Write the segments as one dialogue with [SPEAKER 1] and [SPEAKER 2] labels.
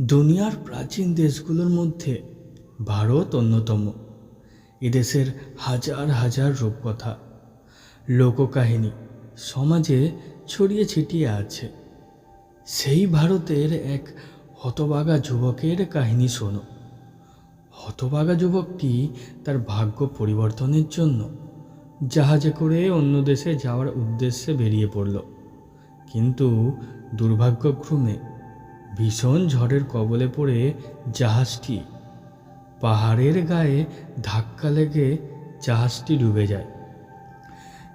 [SPEAKER 1] দুনিয়ার প্রাচীন দেশগুলোর মধ্যে ভারত অন্যতম। এদেশের হাজার হাজার রূপকথা, লোককাহিনী সমাজে ছড়িয়ে ছিটিয়ে আছে। সেই ভারতের এক হতবাগা যুবকের কাহিনী শোনো। হতবাগা যুবকটি তার ভাগ্য পরিবর্তনের জন্য জাহাজে করে অন্য দেশে যাওয়ার উদ্দেশ্যে বেরিয়ে পড়ল। কিন্তু দুর্ভাগ্যক্রমে ভীষণ ঝড়ের কবলে পড়ে জাহাজটি। পাহাড়ের গায়ে ধাক্কা লেগে জাহাজটি ডুবে যায়।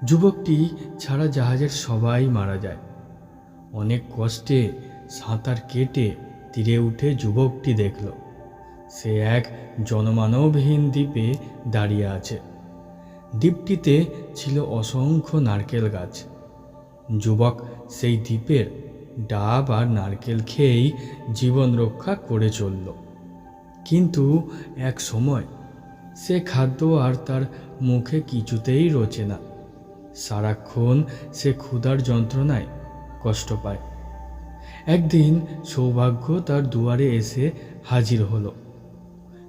[SPEAKER 1] যুবকটি ছাড়া জাহাজের সবাই মারা যায়। অনেক কষ্টে সাঁতার কেটে তীরে উঠে যুবকটি দেখল। সে এক জনমানবহীন দ্বীপে দাঁড়িয়ে আছে। দ্বীপটিতে ছিল অসংখ্য নারকেল গাছ। যুবক সেই দ্বীপের ডাব আর নারকেল খেয়েই জীবন রক্ষা করে চলল। কিন্তু এক সময় সে খাদ্য আর তার মুখে কিছুতেই রোচে না। সারাক্ষণ সে ক্ষুধার যন্ত্রণায় কষ্ট পায়। একদিন সৌভাগ্য তার দুয়ারে এসে হাজির হলো।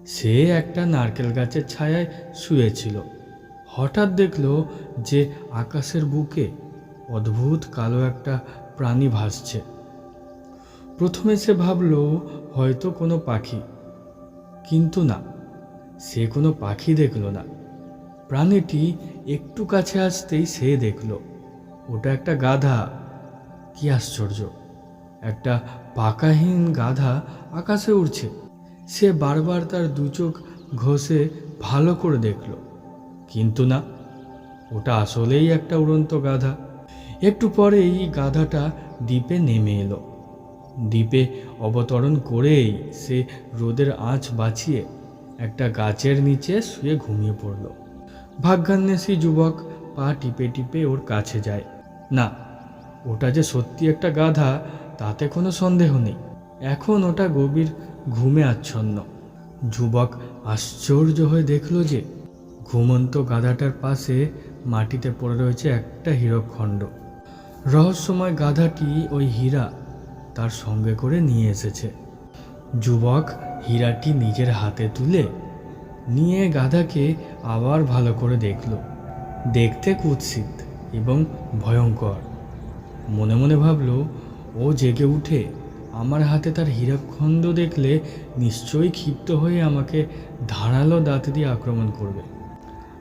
[SPEAKER 1] সে একটা নারকেল গাছের ছায়ায় শুয়েছিল। হঠাৎ দেখল যে আকাশের বুকে অদ্ভুত কালো একটা প্রাণী ভাসছে। প্রথমে সে ভাবল, হয়তো কোনো পাখি। কিন্তু না, সে কোনো পাখি দেখল না। প্রাণীটি একটু কাছে আসতেই সে দেখল, ওটা একটা গাধা। কি আশ্চর্য, একটা পাকাহীন গাধা আকাশে উড়ছে। সে বারবার তার দু চোখ ঘষে ভালো করে দেখল, কিন্তু না, ওটা আসলেই একটা উড়ন্ত গাধা। একটু পরে এই গাধাটা দ্বীপে নেমে এলো। দ্বীপে অবতরণ করেই সে রোদের আঁচ বাঁচিয়ে একটা গাছের নিচে শুয়ে ঘুমিয়ে পড়ল। ভাগ্যান্বেষী যুবক পা টিপে টিপে ওর কাছে যায়। না, ওটা যে সত্যি একটা গাধা, তাতে কোনো সন্দেহ নেই। এখন ওটা গভীর ঘুমে আচ্ছন্ন যুবক আশ্চর্য হয়ে দেখল যে ঘুমন্ত গাধাটার পাশে মাটিতে পড়ে রয়েছে একটা হীরকখণ্ড। রহস্যময় গাধাটি ওই হীরা তার সঙ্গে করে নিয়ে এসেছে। যুবক হীরাটি নিজের হাতে তুলে নিয়ে গাধাকে আবার ভালো করে দেখল। দেখতে কুৎসিত এবং ভয়ঙ্কর। মনে মনে ভাবল, ও জেগে উঠে আমার হাতে তার হীরাখণ্ড দেখলে নিশ্চয়ই ক্ষিপ্ত হয়ে আমাকে ধারালো দাঁত দিয়ে আক্রমণ করবে।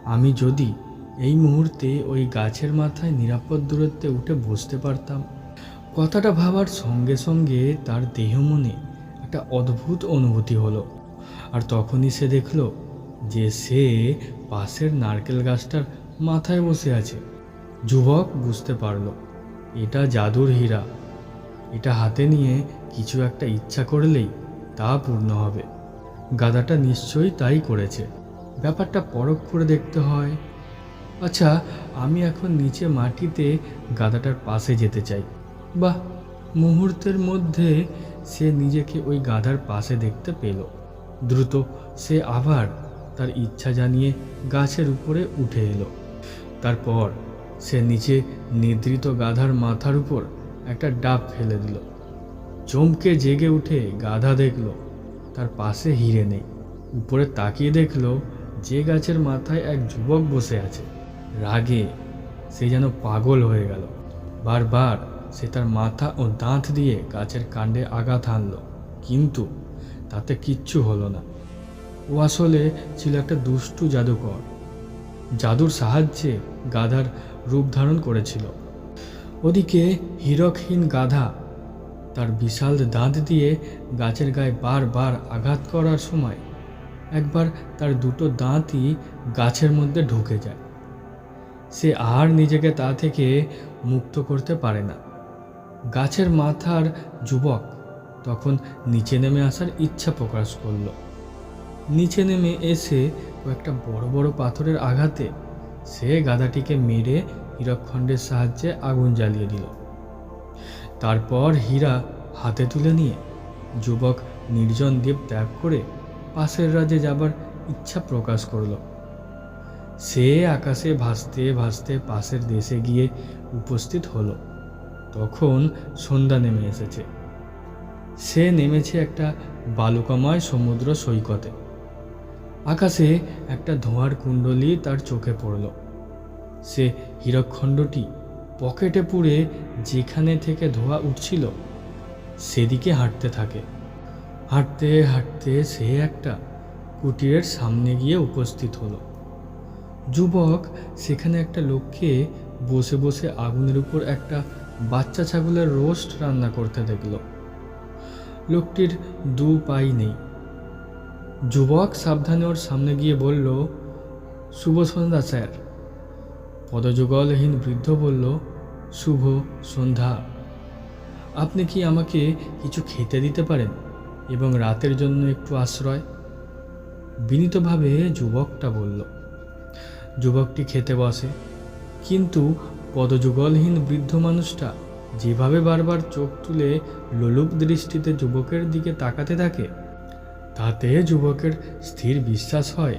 [SPEAKER 1] আমি যদি এই মুহূর্তে ওই গাছের মাথায় নিরাপদ দূরত্বে উঠে বসতে পারতাম। কথাটা ভাবার সঙ্গে সঙ্গে তার দেহ মনে একটা অদ্ভুত অনুভূতি হলো। আর তখনই সে দেখল যে সে পাশের নারকেল গাছটার মাথায় বসে আছে। যুবক বুঝতে পারল, এটা জাদুর হীরা। এটা হাতে নিয়ে কিছু একটা ইচ্ছা করলেই তা পূর্ণ হবে। গাদাটা নিশ্চয়ই তাই করেছে। ব্যাপারটা পরখ করে দেখতে হয় আচ্ছা আমি এখন নিচে মাটিতে গাদাটার পাশে যেতে চাই। বাহ, মুহূর্তের মধ্যে সে নিজেকে ওই গাধার পাশে দেখতে পেল। দ্রুত সে আবার তার ইচ্ছা জানিয়ে গাছের উপরে উঠে এলো। তারপর সে নিচে নিদ্রিত গাধার মাথার উপর একটা ডাব ফেলে দিল। চমকে জেগে উঠে গাধা দেখল, তার পাশে হিরে নেই। উপরে তাকিয়ে দেখল যে গাছের মাথায় এক যুবক বসে আছে। রাগে সে যেন পাগল হয়ে গেল। বারবার সে তার মাথা ও দাঁত দিয়ে গাছের কাণ্ডে আঘাত হানল, কিন্তু তাতে কিচ্ছু হলো না। ও আসলে ছিল একটা দুষ্টু জাদুকর। জাদুর সাহায্যে গাধার রূপ ধারণ করেছিল। ওদিকে হীরকহীন গাধা তার বিশাল দাঁত দিয়ে গাছের গায়ে বারবার আঘাত করার সময় একবার তার দুটো দাঁতই গাছের মধ্যে ঢুকে যায়। সে আর নিজেকে তা থেকে মুক্ত করতে পারে না। গাছের মাথার যুবক তখন নিচে নেমে আসার ইচ্ছা প্রকাশ করল। নিচে নেমে এসে কয়েকটা বড় বড় পাথরের আঘাতে সে গাধাটিকে মেরে হীরকখণ্ডের সাহায্যে আগুন জ্বালিয়ে দিল। তারপর হীরা হাতে তুলে নিয়ে যুবক নির্জন দ্বীপ ত্যাগ করে পাশের রাজ্যে যাবার ইচ্ছা প্রকাশ করল। সে আকাশে ভাসতে ভাসতে পাশের দেশে গিয়ে উপস্থিত হলো। তখন সন্ধ্যা নেমে এসেছে। সে নেমেছে একটা বালুকাময় সমুদ্র সৈকতে। আকাশে একটা ধোঁয়ার কুণ্ডলি তার চোখে পড়ল। সে হীরকখণ্ডটি পকেটে পুড়ে যেখানে থেকে ধোঁয়া উঠছিল, সেদিকে হাঁটতে থাকে। হাঁটতে হাঁটতে সে একটা কুটিরের সামনে গিয়ে উপস্থিত হলো। যুবক সেখানে একটা লোককে বসে বসে আগুনের উপর একটা বাচ্চা ছাগলের রোস্ট রান্না করতে দেখল। লোকটির দু পাই নেই। যুবক সাবধানে ওর সামনে গিয়ে বলল, শুভ সন্ধ্যা, স্যার। পদযুগলহীন বৃদ্ধ বলল, শুভ সন্ধ্যা। আপনি কি আমাকে কিছু খেতে দিতে পারেন এবং রাতের জন্য একটু আশ্রয়? বিনীতভাবে যুবকটা বলল যুবকটি খেতে বসে। কিন্তু পদযুগলহীন বৃদ্ধ মানুষটা যেভাবে বারবার চোখ তুলে লোলুপ দৃষ্টিতে যুবকের দিকে তাকাতে থাকে, তাতে যুবকের স্থির বিশ্বাস হয়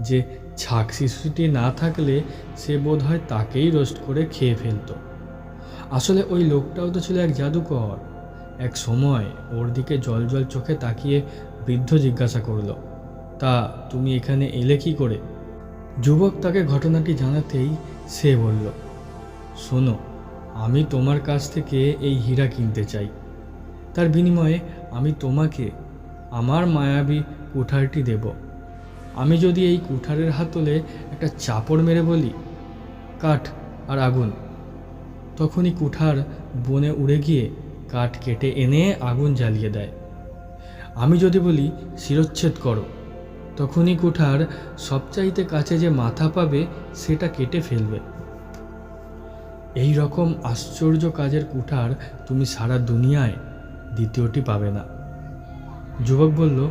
[SPEAKER 1] যে ছাক শিশুটি না থাকলে সে বোধ হয় তাকেই রোস্ট করে খেয়ে ফেলতো। আসলে ওই লোকটাও তো ছিল এক জাদুকর। এক সময় ওর দিকে জল জল চোখে তাকিয়ে বৃদ্ধ জিজ্ঞাসা করল, তা তুমি এখানে এলে কি করে? যুবক তাকে ঘটনাটি জানাতেই সে বলল, শোনো, আমি তোমার কাছ থেকে এই হীরা কিনতে চাই। তার বিনিময়ে আমি তোমাকে আমার মায়াবী কুঠারটি দেব। আমি যদি এই কুঠারের হাতলে একটা চাপড় মেরে বলি, কাঠ আর আগুন, তখনই কুঠার বনে উড়ে গিয়ে কাঠ কেটে এনে আগুন জ্বালিয়ে দেয়। আমি যদি বলি, শিরচ্ছেদ করো তখনই কুঠার সবচাইতে কাছে যে মাথা পাবে, সেটা কেটে ফেলবে। এই রকম আশ্চর্য কাজের কুঠার তুমি সারা দুনিয়ায় দ্বিতীয়টি পাবে না। যুবক বলল,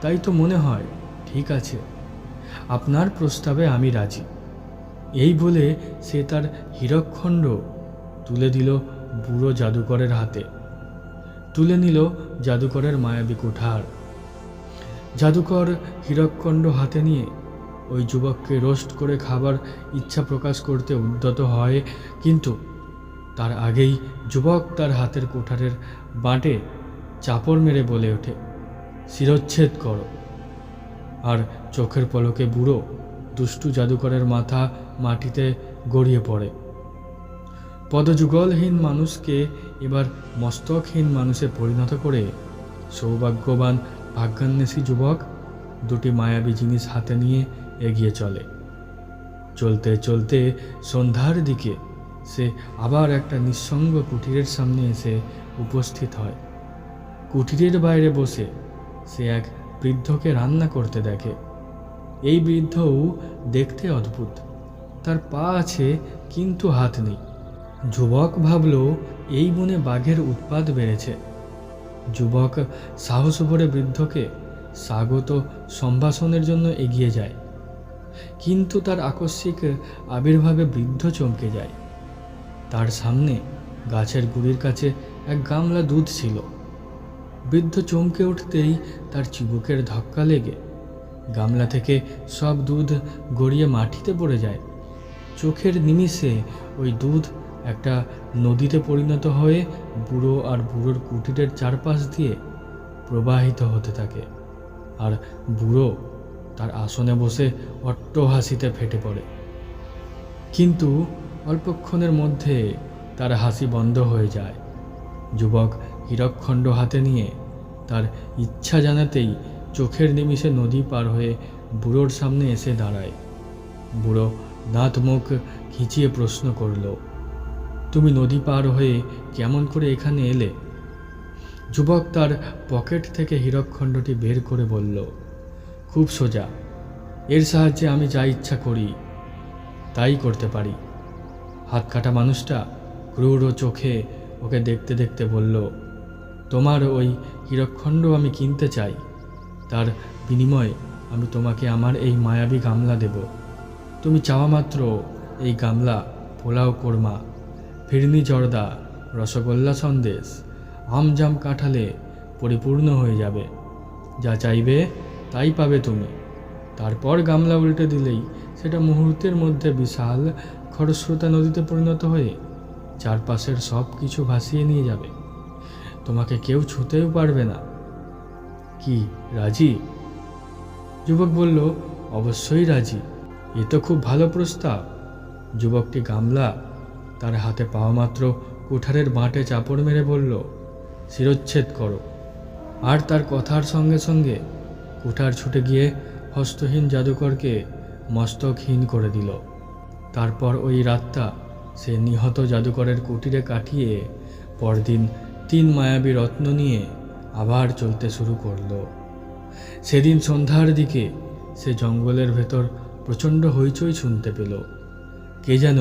[SPEAKER 1] তাই তো মনে হয়, ঠিক আছে। আপনার প্রস্তাবে আমি রাজি। এই বলে সে তার হীরকখণ্ড তুলে দিল বুড়ো জাদুকরের হাতে। তুলে নিল জাদুকরের মায়াবী কুঠার। জাদুকর হীরকখণ্ড হাতে নিয়ে ওই যুবককে রোস্ট করে খাবার ইচ্ছা প্রকাশ করতে উদ্যত হয়, কিন্তু তার আগেই যুবক তার হাতের কোঠারের বাঁটে চাপড় মেরে বলে ওঠে, শিরচ্ছেদ করো। আর চোখের পলকে বুড়ো, দুষ্টু জাদুকরের মাথা মাটিতে গড়িয়ে পড়ে। পদযুগলহীন মানুষকে এবার মস্তকহীন মানুষে পরিণত করে সৌভাগ্যবান ভাগ্যান্বেষী যুবক দুটি মায়াবী জিনিস হাতে নিয়ে এগিয়ে চলে। চলতে চলতে সন্ধ্যার দিকে সে আবার একটা নিঃসঙ্গ কুটিরের সামনে এসে উপস্থিত হয়। কুটিরের বাইরে বসে সে এক বৃদ্ধকে রান্না করতে দেখে। এই বৃদ্ধও দেখতে অদ্ভুত। তার পা আছে কিন্তু হাত নেই। যুবক ভাবল, এই বনে বাঘের উৎপাত বেড়েছে। যুবক সাহস ভরে বৃদ্ধকে স্বাগত সম্ভাষণের জন্য এগিয়ে যায়। কিন্তু তার আকস্মিক আবির্ভাবে বৃদ্ধ চমকে যায়। তার সামনে গাছের গুড়ির কাছে এক গামলা দুধ ছিল। বৃদ্ধ চমকে উঠতেই তার চিবুকের ধাক্কা লেগে গামলা থেকে সব দুধ গড়িয়ে মাটিতে পড়ে যায়। চোখের নিমিষে ওই দুধ একটা নদীতে পরিণত হয়ে বুড়ো আর বুড়োর কুটিরের চারপাশ দিয়ে প্রবাহিত হতে থাকে। আর বুড়ো তার আসনে বসে অট্ট হাসিতে ফেটে পড়ে। কিন্তু অল্পক্ষণের মধ্যে তার হাসি বন্ধ হয়ে যায়। যুবক হীরকখণ্ড হাতে নিয়ে তার ইচ্ছা জানাতেই চোখের নিমিষে নদী পার হয়ে বুড়োর সামনে এসে দাঁড়ায়। বুড়ো দাঁত মুখ খিচিয়ে প্রশ্ন করল তুমি নদী পার হয়ে কেমন করে এখানে এলে? যুবক তার পকেট থেকে হীরকখণ্ডটি বের করে বলল, খুব সোজা, এর সাহায্যে আমি যা ইচ্ছা করি, তাই করতে পারি। হাত কাটা মানুষটা ক্রূর চোখে ওকে দেখতে দেখতে বলল, তোমার ওই হীরকখণ্ড আমি কিনতে চাই। তার বিনিময়ে আমি তোমাকে আমার এই মায়াবী গামলা দেব। তুমি চাওয়া মাত্র এই গামলা পোলাও কোরমা ফিরনি জর্দা, রসগোল্লা সন্দেশ আমজাম কাঁঠালে পরিপূর্ণ হয়ে যাবে। যা চাইবে, তাই পাবে তুমি। তারপর গামলা উল্টে দিলেই সেটা মুহূর্তের মধ্যে বিশাল খরস্রোতা নদীতে পরিণত হয়ে চারপাশের সব কিছু ভাসিয়ে নিয়ে যাবে। তোমাকে কেউ ছুঁতেও পারবে না। কি, রাজি? যুবক বলল, অবশ্যই রাজি। এ তো খুব ভালো প্রস্তাব। যুবকটি গামলা তার হাতে পাওয়া মাত্র কুঠারের বাঁটে চাপড় মেরে বলল, শিরচ্ছেদ করো। আর তার কথার সঙ্গে সঙ্গে কুঠার ছুটে গিয়ে হস্তহীন জাদুকরকে মস্তকহীন করে দিল। তারপর ওই রাতটা সে নিহত জাদুকরের কুটিরে কাটিয়ে পরদিন তিন মায়াবী রত্ন নিয়ে আবার চলতে শুরু করল। সেদিন সন্ধ্যার দিকে সে জঙ্গলের ভেতর প্রচণ্ড হইচই শুনতে পেল। কে যেন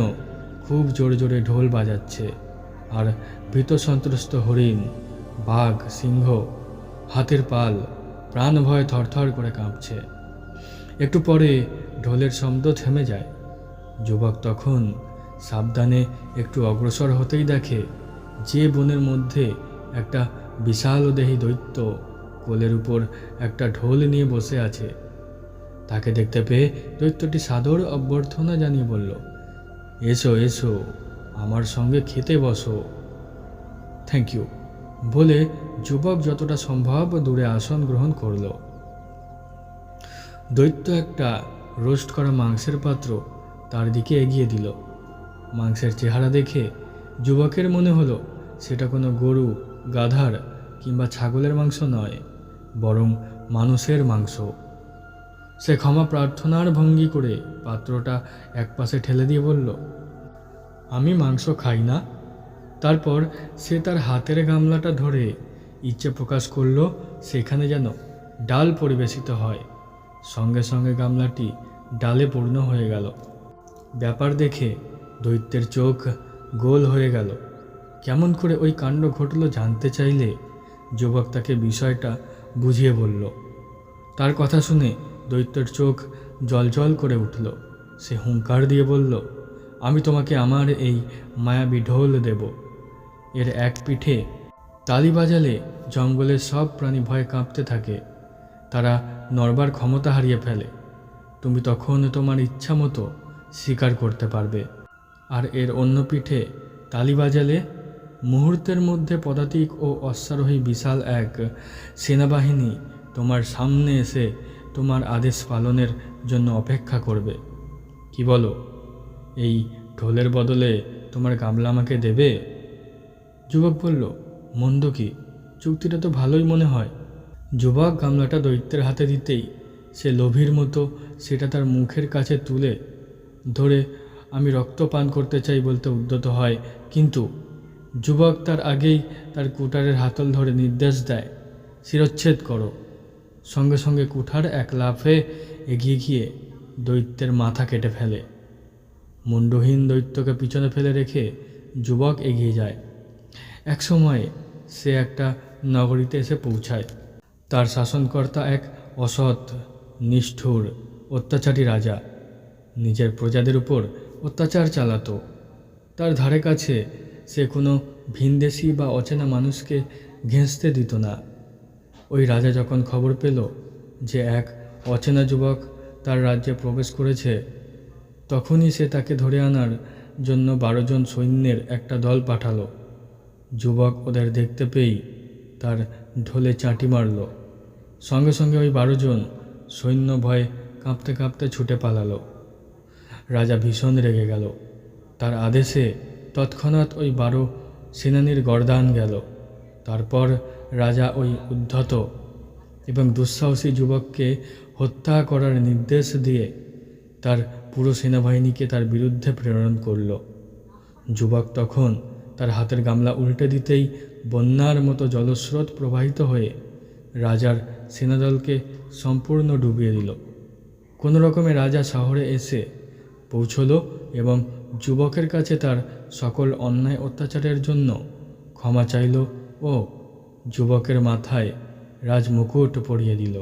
[SPEAKER 1] খুব জোরে জোরে ঢোল বাজাচ্ছে। আর ভীত সন্ত্রস্ত হরিণ, বাঘ, সিংহ, হাতের পাল প্রাণ ভয়ে থরথর করে কাঁপছে। একটু পরে ঢোলের শব্দ থেমে যায়। যুবক তখন সাবধানে একটু অগ্রসর হতেই দেখে যে বনের মধ্যে একটা বিশাল দেহী দৈত্য কোলের উপর একটা ঢোল নিয়ে বসে আছে। তাকে দেখতে পেয়ে দৈত্যটি সাদর অভ্যর্থনা জানিয়ে বলল এসো এসো, আমার সঙ্গে খেতে বসো। থ্যাংক ইউ বলে যুবক যতটা সম্ভব দূরে আসন গ্রহণ করল। দৈত্য একটা রোস্ট করা মাংসের পাত্র তার দিকে এগিয়ে দিল। মাংসের চেহারা দেখে যুবকের মনে হলো, সেটা কোনো গরু, গাধার কিংবা ছাগলের মাংস নয়, বরং মানুষের মাংস। সে ক্ষমা প্রার্থনার ভঙ্গি করে পাত্রটা একপাশে ঠেলে দিয়ে বলল, আমি মাংস খাই না। তারপর সে তার হাতের গামলাটা ধরে ইচ্ছে প্রকাশ করল সেখানে যেন ডাল পরিবেশিত হয়। সঙ্গে সঙ্গে গামলাটি ডালে পূর্ণ হয়ে গেল। ব্যাপার দেখে দৈত্যের চোখ গোল হয়ে গেল। কেমন করে ওই কাণ্ড ঘটল জানতে চাইলে যুবক তাকে বিষয়টা বুঝিয়ে বলল। তার কথা শুনে দৈত্যের চোখ জলজল করে উঠল। সে হুঙ্কার দিয়ে বলল, আমি তোমাকে আমার এই মায়াবী ঢোল দেব। এর এক পিঠে তালি বাজালে জঙ্গলের সব প্রাণী ভয়ে কাঁপতে থাকে। তারা নড়বার ক্ষমতা হারিয়ে ফেলে। তুমি তখন তোমার ইচ্ছা মতো শিকার করতে পারবে। আর এর অন্য পিঠে তালি বাজালে মুহূর্তের মধ্যে পদাতিক ও অশ্বারোহী বিশাল এক সেনাবাহিনী তোমার সামনে এসে তোমার আদেশ পালনের জন্য অপেক্ষা করবে। কি বলো? এই ঢোলের বদলে তোমার গামলা আমাকে দেবে? যুবক বলল, মন্দ কি? চুক্তিটা তো ভালোই মনে হয়। যুবক গামলাটা দৈত্যের হাতে দিতেই সে লোভীর মতো সেটা তার মুখের কাছে তুলে, ধরে, আমি রক্ত পান করতে চাই বলতে উদ্যত হয়। কিন্তু যুবক তার আগেই তার কুটারের হাতল ধরে নির্দেশ দেয়, শিরচ্ছেদ করো। সঙ্গে সঙ্গে কুঠার এক লাফে এগিয়ে গিয়ে দৈত্যের মাথা কেটে ফেলে। মুন্ডহীন দৈত্যকে পিছনে ফেলে রেখে যুবক এগিয়ে যায়। এক সময়ে সে একটা নগরীতে এসে পৌঁছায়। তার শাসনকর্তা এক অসৎ, নিষ্ঠুর, অত্যাচারী রাজা। নিজের প্রজাদের উপর অত্যাচার চালাতো। তার ধারে কাছে সে কোনো ভিনদেশি বা অচেনা মানুষকে ঘেঁষতে দিত না। ওই রাজা যখন খবর পেল যে এক অচেনা যুবক তার রাজ্যে প্রবেশ করেছে, তখনই সে তাকে ধরে আনার জন্য বারো জন সৈন্যের একটা দল পাঠালো। যুবক ওদের দেখতে পেয়েই তার ঢোলে চাঁটি মারল। সঙ্গে সঙ্গে ওই বারো জন সৈন্য ভয়ে কাঁপতে কাঁপতে ছুটে পালালো। রাজা ভীষণ রেগে গেল। তার আদেশে তৎক্ষণাৎ ওই বারো সেনানির গরদান গেল। তারপর রাজা ওই উদ্ধত এবং দুঃসাহসী যুবককে হত্যা করার নির্দেশ দিয়ে তার পুরো সেনাবাহিনীকে তার বিরুদ্ধে প্রেরণ করল। যুবক তখন তার হাতের গামলা উল্টে দিতেই বন্যার মতো জলস্রোত প্রবাহিত হয়ে রাজার সেনাদলকে সম্পূর্ণ ডুবিয়ে দিল। কোনো রকমে রাজা শহরে এসে পৌঁছলো এবং যুবকের কাছে তার সকল অন্যায় অত্যাচারের জন্য ক্ষমা চাইল ও যুবকের মাথায় রাজমুকুট পরিয়ে দিল।